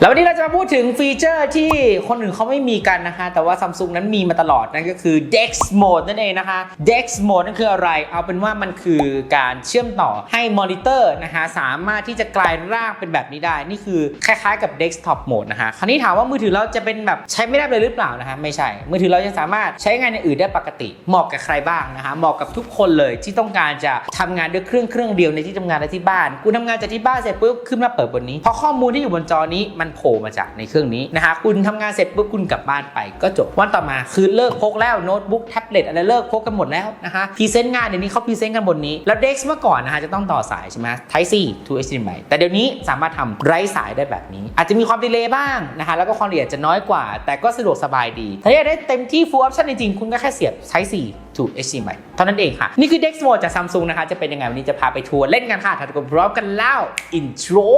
แล้ววันนี้เราจะมาพูดถึงฟีเจอร์ที่คนอื่นเขาไม่มีกันนะคะ แต่ว่า Samsung นั้นมีมาตลอดนั่นก็คือ Dex Mode นั่นเองนะคะ Dex Mode นั่นคืออะไร เอาเป็นว่ามันคือการเชื่อมต่อให้มอนิเตอร์นะคะสามารถที่จะกลายร่างเป็นแบบนี้ได้ นี่คือคล้ายๆกับ Desktop Mode นะคะ คราวนี้ถามว่ามือถือเราจะเป็นแบบใช้ไม่ได้เลยหรือเปล่านะคะไม่ใช่ มือถือเรายังสามารถใช้งานในอื่นได้ปกติ เหมาะกับใครบ้างนะคะ เหมาะกับทุกคนเลยที่ต้องการจะทำงานด้วยเครื่องเครื่องเดียวในที่ทำงานและที่บ้านคุณทำงานจากที่บ้านเสร็จปุ๊บขึ้นมาเปิดบนนี้เพราะข้อมูลที่อยู่บนจอนี้มันโผล่มาจากในเครื่องนี้นะคะคุณทำงานเสร็จปุ๊บคุณกลับบ้านไปก็จบวันต่อมาคือเลิกพกแล้วโน้ตบุ๊กแท็บเล็ตอะไรเลิกพกกันหมดแล้วนะคะพรีเซนต์งานเดี๋ยวนี้เขาพรีเซนต์กันบนนี้ แล้ว Dex เมื่อก่อนนะคะจะต้องต่อสายใช่ไหม Type C to HDMI แต่เดี๋ยวนี้สามารถทำไร้สายได้แบบนี้ อาจจะมีความดีเลย์บ้างนะคะแล้วก็ความละเอียดจะน้อยกว่า แต่ก็สะดวกสบายดี ถ้าอยากได้เต็มที่ full option จริงๆคุณก็แค่เสียบ Type C to HDMI เท่านั้นเองค่ะ นี่คือ Dex Mode จาก Samsung นะคะ จะเป็นยังไงวันนี้จะพาไปทัวร์เล่นกันค่ะถ้าทุกคนพร้อมกันแล้ว intro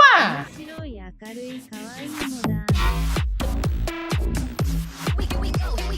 มา 明るい可愛いものだ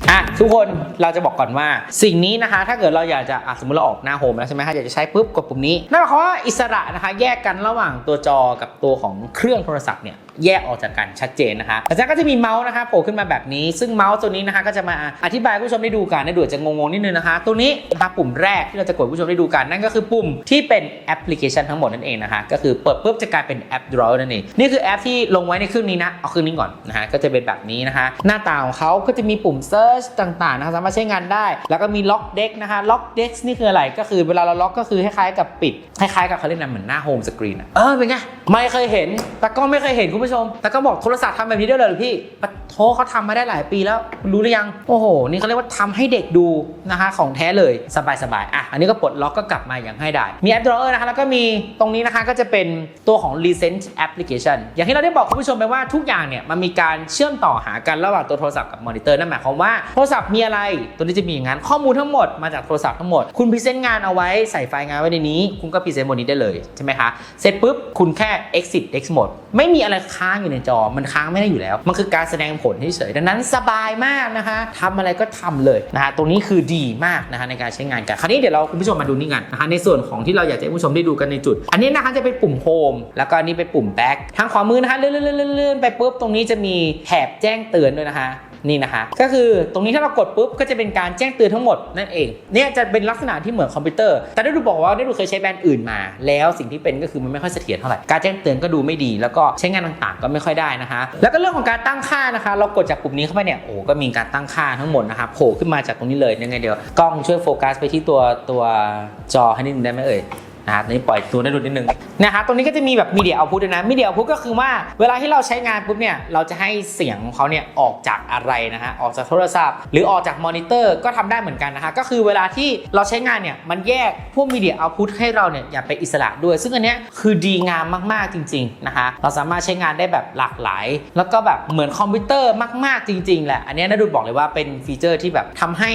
อ่ะทุกคนเราจะบอกก่อนว่าสิ่งนี้นะคะ ถ้าเกิดเราอยากจะอ่ะสมมติเราออกหน้าโฮมแล้วใช่ไหมคะอยากจะใช้ปุ๊บกดปุ่มนี้นั่นหมายความว่าอิสระนะคะ แยกกันระหว่างตัวจอกับตัวของเครื่องโทรศัพท์เนี่ย แยกออกจากกันชัดเจนนะคะแต่จากก็จะมีเมาส์นะคะโผล่ขึ้นมาแบบนี้ ซึ่งเมาส์ตัวนี้นะคะก็จะมาอธิบายให้ผู้ชมได้ดูกันนะดูอาจจะงงๆนิดนึงนะคะ ตัวนี้นะคะปุ่มแรกที่เราจะกดให้ผู้ชมได้ดูกัน นั่นก็คือปุ่มที่เป็นแอปพลิเคชันทั้งหมดนั่นเองนะคะ ก็คือเปิดปุ๊บจะกลายเป็นแอป Drawer นั่นเองนี่คือแอปที่ลงไว้ในเครื่องนี้นะเอาเครื่องนี้ก่อนนะฮะก็จะเป็นแบบนี้นะคะ หน้าตาของเขาก็จะมีปุ่ม Search ต่างๆนะคะสามารถใช้งานได้ แล้วก็มี Lock Deck นะคะ Lock Deck นี่คืออะไรก็คือเวลาเราล็อกก็คือคล้ายๆกับปิดคล้ายๆกับเขาเรียกนะเหมือนหน้าโฮมสกรีนอะเออเป็นไงไม่เคยเห็นแต่ก็ไม่เคยเห็นคุณผู้ชมแต่ก็บอกโทรศัพท์ทำแบบนี้ได้เลยหรือพี่ปะโทเขาทำมาได้หลายปีแล้ว รู้หรือยัง โอ้โห นี่เขาเรียกว่าทำให้เด็กดูนะคะของแท้เลยสบายๆอะ อันนี้ก็ปลดล็อกก็กลับมาอย่างให้ได้ มีแอป Drawer นะคะ แล้วก็มีตรงนี้นะคะก็จะเป็นตัวของ Recent Application อย่างที่เราได้บอกคุณผู้ชมไปว่าทุกอย่างเนี่ยมันมีการเชื่อมต่อหากันระหว่างตัวโทรศัพท์กับมอนิเตอร์นั่นหมายความว่าโทรศัพท์มีอะไร ตัวนี้จะมีอย่างนั้นข้อมูลทั้งหมดมาจากโทรศัพท์ทั้งหมด คุณพรีเซนต์งานเอาไว้ใส่ไฟล์งานไว้ในนี้ คุณก็พรีเซนต์บนนี้ได้เลยใช่ไหมคะ เสร็จปุ๊บคุณแค่ exit X mode ไม่มีอะไรค้างอยู่ในจอ มันค้างไม่ได้อยู่แล้ว มันคือการแสดงผลเฉยๆดังนั้นสบายมากนะคะทำอะไรก็ทำเลยนะคะตรงนี้คือดีมากนะคะในการใช้งานกัน คราวนี้เดี๋ยวเราคุณผู้ชมมาดูนี่กันนะคะในส่วนของที่เราอยากจะให้ผู้ชมได้ดูกันในจุด อันนี้นะคะจะเป็นปุ่มโฮมแล้วก็อันนี้เป็นปุ่มแบ็คทางขวามือนะคะเลื่อนๆๆๆไปปุ๊บตรงนี้จะมีแถบแจ้งเตือนด้วยนะคะ นี่นะคะก็คือตรงนี้ถ้าเรากดปุ๊บก็จะเป็นการแจ้งเตือนทั้งหมดนั่นเองเนี่ยจะเป็นลักษณะที่เหมือนคอมพิวเตอร์ แต่ได้ดูบอกว่าได้ดูเคยใช้แบรนด์อื่นมา แล้วสิ่งที่เป็นก็คือมันไม่ค่อยเสถียรเท่าไหร่การแจ้งเตือนก็ดูไม่ดี แล้วก็ใช้งานต่างๆ ก็ไม่ค่อยได้นะคะ แล้วก็เรื่องของการตั้งค่านะคะ เรากดจากปุ่มนี้เข้าไปเนี่ยโอ้ก็มีการตั้งค่าทั้งหมดนะคะโผล่ขึ้นมาจากตรงนี้เลยยังไงเดี๋ยวกล้องช่วยโฟกัสไปที่ตัวตัวจอให้นิดนึงได้ไหมเอ่ย นะครับนี่ปล่อยตัวได้ดูนิดนึงนะครับตรงนี้ก็จะมีแบบมีเดียเอาพุทนะมีเดียเอาพุทก็คือว่าเวลาที่เราใช้งานปุ๊บเนี่ยเราจะให้เสียงของเขาเนี่ยออกจากอะไรนะฮะออกจากโทรศัพท์ หรือออกจากมอนิเตอร์ก็ทำได้เหมือนกันนะฮะก็คือเวลาที่เราใช้งานเนี่ยมันแยกพวกมีเดียเอาพุทให้เราเนี่ยอย่าไปอิสระด้วย ซึ่งอันเนี้ยคือดีงามมากๆจริงๆนะคะเราสามารถใช้งานได้แบบหลากหลาย แล้วก็แบบเหมือนคอมพิวเตอร์มาก ๆจริง ๆแหละอันเนี้ยนาดูบอกเลยว่าเป็นฟีเจอร์ที่แบบทำให้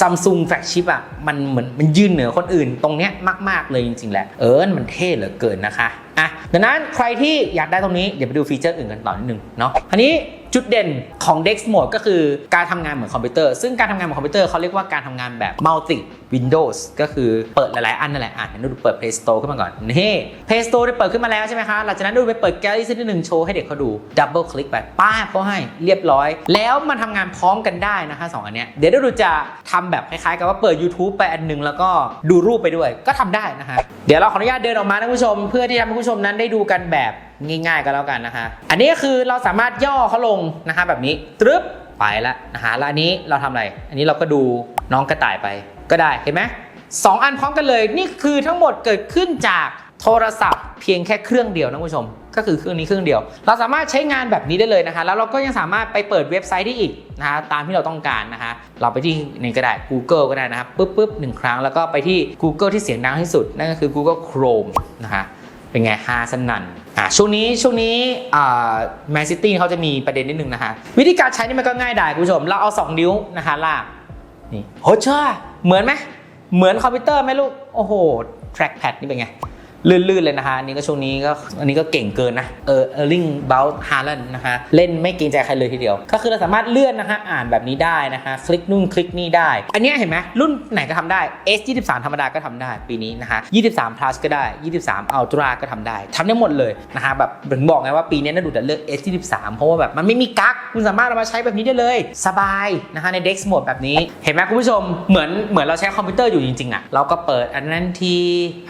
Samsung Flagship อะมันเหมือนมันยืนเหนือคนอื่นตรงเนี้ยมาก ๆเลยจริงแหละเออมันเท่เหลือเกินนะคะอะดังนั้นใครที่อยากได้ตรงนี้เดี๋ยวไปดูฟีเจอร์อื่นกันต่อนิดนึงเนาะอันนี้จุดเด่นของ Dex Mode ก็คือการทำงานเหมือนคอมพิวเตอร์ ซึ่งการทำงานเหมือนคอมพิวเตอร์เขาเรียกว่าการทำงานแบบ multi Windows ก็คือเปิดหลายๆ อันนั่นแหละอะเดี๋ยวดูเปิด Play Store ขึ้นมาก่อน นี่ Play Store ได้เปิดขึ้นมาแล้วใช่ไหมคะ หลังจากนั้นดูไปเปิดแกลเลอรี่สักนิดหนึ่งโชว์ให้เด็กเขาดู Double Click ไปป้าเขาให้เรียบร้อย แล้วมันทำงานพร้อมกันได้นะคะสองอันเนี้ยเดี๋ยวดูจะทำแบบคล้ายๆ กับว่าเปิด YouTube ไปอันหนึงแล้วก็ดูรูปไปด้วยก็ทำได้นะคะเดี๋ยวเราขออนุญาตเดินออกมานะคุณผู้ชม เพื่อที่จะให้คุณผู้ชมนั้นได้ดูกันแบบง่าย ๆก็แล้วกันนะคะ อันนี้ก็คือเราสามารถย่อเขาลงนะคะแบบนี้ ตรึบไปแล้วนะคะแล้วอันนี้เราทำอะไร อันนี้เราก็ดูน้องกระต่ายไป ก็ได้เห็นไหมสองอันพร้อมกันเลย นี่คือทั้งหมดเกิดขึ้นจากโทรศัพท์เพียงแค่เครื่องเดียวนะคุณผู้ชม ก็คือเครื่องนี้เครื่องเดียว เราสามารถใช้งานแบบนี้ได้เลยนะคะ แล้วเราก็ยังสามารถไปเปิดเว็บไซต์ได้อีกนะคะตามที่เราต้องการนะคะเราไปที่นี่ก็ได้ Google ก็ได้นะครับปุ๊บปุ๊บหนึ่งครั้งแล้วก็ไปที่ Google ที่เสียงดังที่สุด นั่นก็คือ Google Chrome นะคะเป็นไงฮาสนันอะช่วงนี้ช่วงนี้อ่าแมนซิตี้เขาจะมีประเด็นนิดนึงนะคะวิธีการใช้นี่มันก็ง่ายดายคุณผู้ชมเราเอา 2 นิ้วนะคะลากนี่โหเช่า เหมือนไหมเหมือนคอมพิวเตอร์ไหมลูก โอ้โห trackpad นี่เป็นไง ลื่นๆเลยนะคะอันนี้ก็ช่วงนี้ก็อันนี้ก็เก่งเกินนะเออเออร์ลิงบ u ลฮาร์ลนนะคะเล่นไม่เกรงใจใครเลยทีเดียว ก็คือเราสามารถเลื่อนนะคะอ่านแบบนี้ได้นะคะคลิกนู่นคลิกนี่ได้ อันเนี้ยเห็นไหมรุ่นไหนก็ทำได้ S 23ธรรมดาก็ทำได้ปีนี้นะคะ23 plus ก็ได้ 23 ultra ก็ทำได้ทำได้หมดเลยนะคะแบบถึงบอกไงว่าปีนี้น่าดูแต่เลือก S 23เพราะว่าแบบมันไม่มีกั๊กคุณสามารถเอามาใช้แบบนี้ได้เลย สบายนะคะใน Dex Mode แบบนี้เห็นไหมคุณผู้ชมเหมือนเหมือนเราใช้คอมพิวเตอร์อยู่จริงๆอะเราก็เปิดอันนั้นที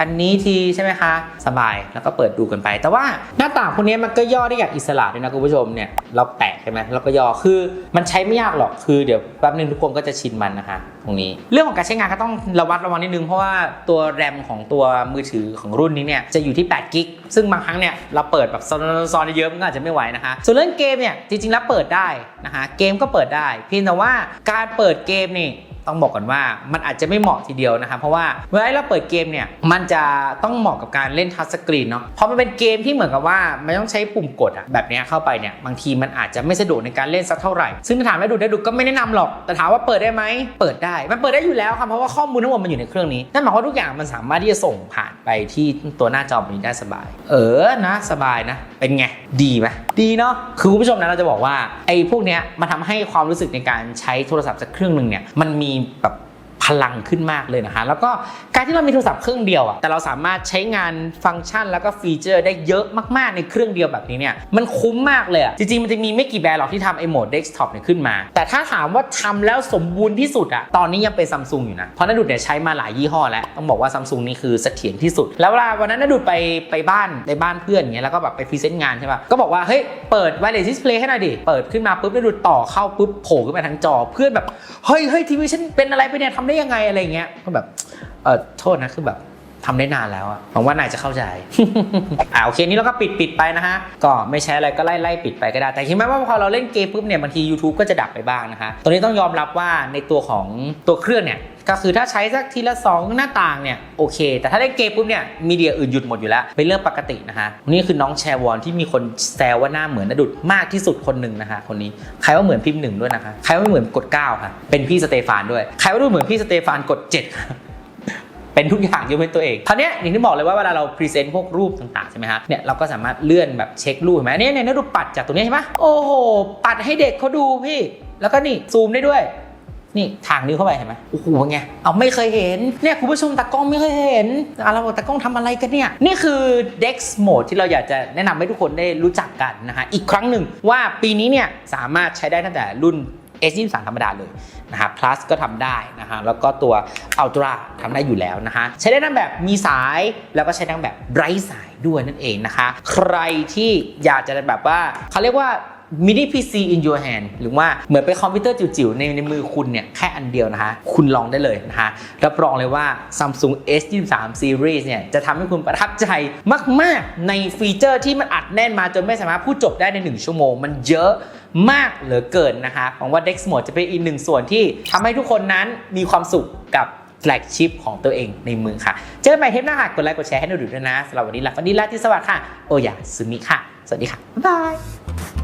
อันนี้ทีใช่ไหมคะ สบายแล้วก็เปิดดูกันไป แต่ว่าหน้าต่างพวกนี้มันก็ย่อได้อย่างอิสระด้วยนะคุณผู้ชมเนี่ยเราแตะใช่ไหมแล้วก็ย่อคือมันใช้ไม่ยากหรอกคือเดี๋ยวแป๊บนึงทุกคนก็จะชินมันนะคะตรงนี้ เรื่องของการใช้งานก็ต้องระวัดระวังนิดนึงเพราะว่าตัวแรมของตัวมือถือของรุ่นนี้เนี่ยจะอยู่ที่8กิกซึ่งบางครั้งเนี่ยเราเปิดแบบซ้อนๆเยอะมันก็อาจจะไม่ไหวนะคะส่วนเรื่องเกมเนี่ยจริงๆแล้วเปิดได้นะคะเกมก็เปิดได้เพียงแต่ว่าการเปิดเกมนี่ ต้องบอกก่อนว่ามันอาจจะไม่เหมาะทีเดียวนะครับเพราะว่าเวลาเราเปิดเกมเนี่ยมันจะต้องเหมาะกับการเล่นทัชสกรีนเนาะเพราะมันเป็นเกมที่เหมือนกับว่ามันต้องใช้ปุ่มกดอะแบบนี้เข้าไปเนี่ยบางทีมันอาจจะไม่สะดวกในการเล่นสักเท่าไหร่ ซึ่งถามแล้วดูได้ดูก็ไม่แนะนำหรอกแต่ถามว่าเปิดได้ไหมเปิดได้มันเปิดได้อยู่แล้วครับเพราะว่าข้อมูลทั้งหมดมันอยู่ในเครื่องนี้นั่นหมายความว่าทุกอย่างมันสามารถที่จะส่งผ่านไปที่ตัวหน้าจอแบบนี้ได้สบาย เออนะสบายนะ เป็นไงดีไหมดีเนาะคือคุณผู้ชมนะเราจะบอกว่าไอ้พวกเนี้ยมันทำให้ความรู้สึกในการใช้โทรศัพท์สักเครื่องหนึ่งเนี่ยมันมีแบบพ ลังขึ้นมากเลยนะคะ แล้วก็การที่เรามีโทรศัพท์เครื่องเดียวอะแต่เราสามารถใช้งานฟังก์ชัน แล้วก็ฟีเจอร์ได้เยอะมากๆในเครื่องเดียวแบบนี้เนี่ยมันคุ้มมากเลยอะจริงๆมันจะมีไม่กี่แบรนด์หรอกที่ทำไอ้โหมดเดสก์ท็อปเนี่ยขึ้นมา แต่ถ้าถามว่าทำแล้วสมบูรณ์ที่สุดอะตอนนี้ยังเป็นซัมซุงอยู่นะเพราะนัดุดเนี่ยใช้มาหลายยี่ห้อแล้วต้องบอกว่าซัมซุงนี่คือเสถียรที่สุด แล้วเวลาวันนั้นนัดุดไปไปบ้านไปบ้านเพื่อนเงี้ยแล้วก็แบบไปพรีเซนต์งานใช่ป่ะก็บอกว่าเฮ้ยเปิดไวเลสดิสเพลย์ให้หน่อยดิเปิดขึ้นมาปุ๊บนัดุดต่อเข้าปุ๊บโผล่ขึ้นมาทั้งจอเพื่อนแบบเฮ้ยเฮ้ยทีวีฉันเป็นอะไรไปเนี่ยทำได้ยังไงอะไรเงี้ยก็แบบเออโทษนะคือแบบ ทำได้นานแล้วอะหวังว่านายจะเข้าใจอ่าโอเคนี่เราก็ปิดปิดไปนะฮะ ก็ไม่ใช้อะไรก็ไล่ไล่ปิดไปก็ได้ แต่คิดไหมว่าพอเราเล่นเกมปุ๊บเนี่ยบางที YouTube ก็จะดับไปบ้างนะคะตัวนี้ต้องยอมรับว่าในตัวของตัวเครื่องเนี่ยก็คือถ้าใช้สักทีละ 2 หน้าต่างเนี่ยโอเค แต่ถ้าเล่นเกมปุ๊บเนี่ยมีเดียอื่นหยุดหมดอยู่แล้วเป็นเรื่องปกตินะคะนี่คือน้องแชร์วอนที่มีคนแซวว่าหน้าเหมือนนดุดมากที่สุดคนหนึ่งนะคะคนนี้ใครว่าเหมือนพิมพ์หนึ่งด้วยนะคะใครว่าเหมือนกด9ค่ะเป็นพี่สเตฟานด้วย ใครว่าดูเหมือนพี่สเตฟานกด7 เป็นทุกอย่างยกเว้นตัวเองคราวนี้อย่างที่บอกเลยว่าเวลาเราพรีเซนต์พวกรูปต่างๆใช่ไหมฮะเนี่ยเราก็สามารถเลื่อนแบบเช็ครูปเห็นไหมเนี่ยเนี่ยรูปปัดจากตรงนี้ใช่ไหมโอ้โห ปัดให้เด็กเขาดูพี่ แล้วก็นี่ซูมได้ด้วย นี่ทางนิ้วเข้าไปเห็นไหมโอ้โหไงเอาไม่เคยเห็นเนี่ยคุณผู้ชมตากล้องไม่เคยเห็นอะเราตากล้องทำอะไรกันเนี่ย นี่คือ Dex Mode ที่เราอยากจะแนะนำให้ทุกคนได้รู้จักกันนะฮะอีกครั้งหนึ่งว่าปีนี้เนี่ยสามารถใช้ได้ตั้งแต่รุ่น S23 ธรรมดาเลยนะฮะ plus ก็ทำได้นะฮะ แล้วก็ตัว ultra ทำได้อยู่แล้วนะฮะ ใช้ได้ทั้งแบบมีสายแล้วก็ใช้ทั้งแบบไร้สายด้วยนั่นเองนะคะ ใครที่อยากจะแบบว่าเขาเรียกว่า mini PC in your hand หรือว่าเหมือนเป็นคอมพิวเตอร์จิ๋วๆในในมือคุณเนี่ย แค่อันเดียวนะคะ คุณลองได้เลยนะคะ รับรองเลยว่า Samsung S23 Series เนี่ย จะทำให้คุณประทับใจมาก ๆ ในฟีเจอร์ที่มันอัดแน่นมาจนไม่สามารถพูดจบได้ใน 1 ชั่วโมง มันเยอะ มากเหลือเกินนะคะหวังว่า Dex Mode จะเป็นอีกหนึ่งส่วนที่ทำให้ทุกคนนั้นมีความสุขกับแฟลกชิพของตัวเองในมือค่ะ เจอกันใหม่เทปหน้าค่ะกดไลค์กดแชร์ให้หนูดูด้วยนะสำหรับวันนี้ลาฟันดีลาที่สวัสดีค่ะ โอยาซึมิค่ะ สวัสดีค่ะ บ๊ายบาย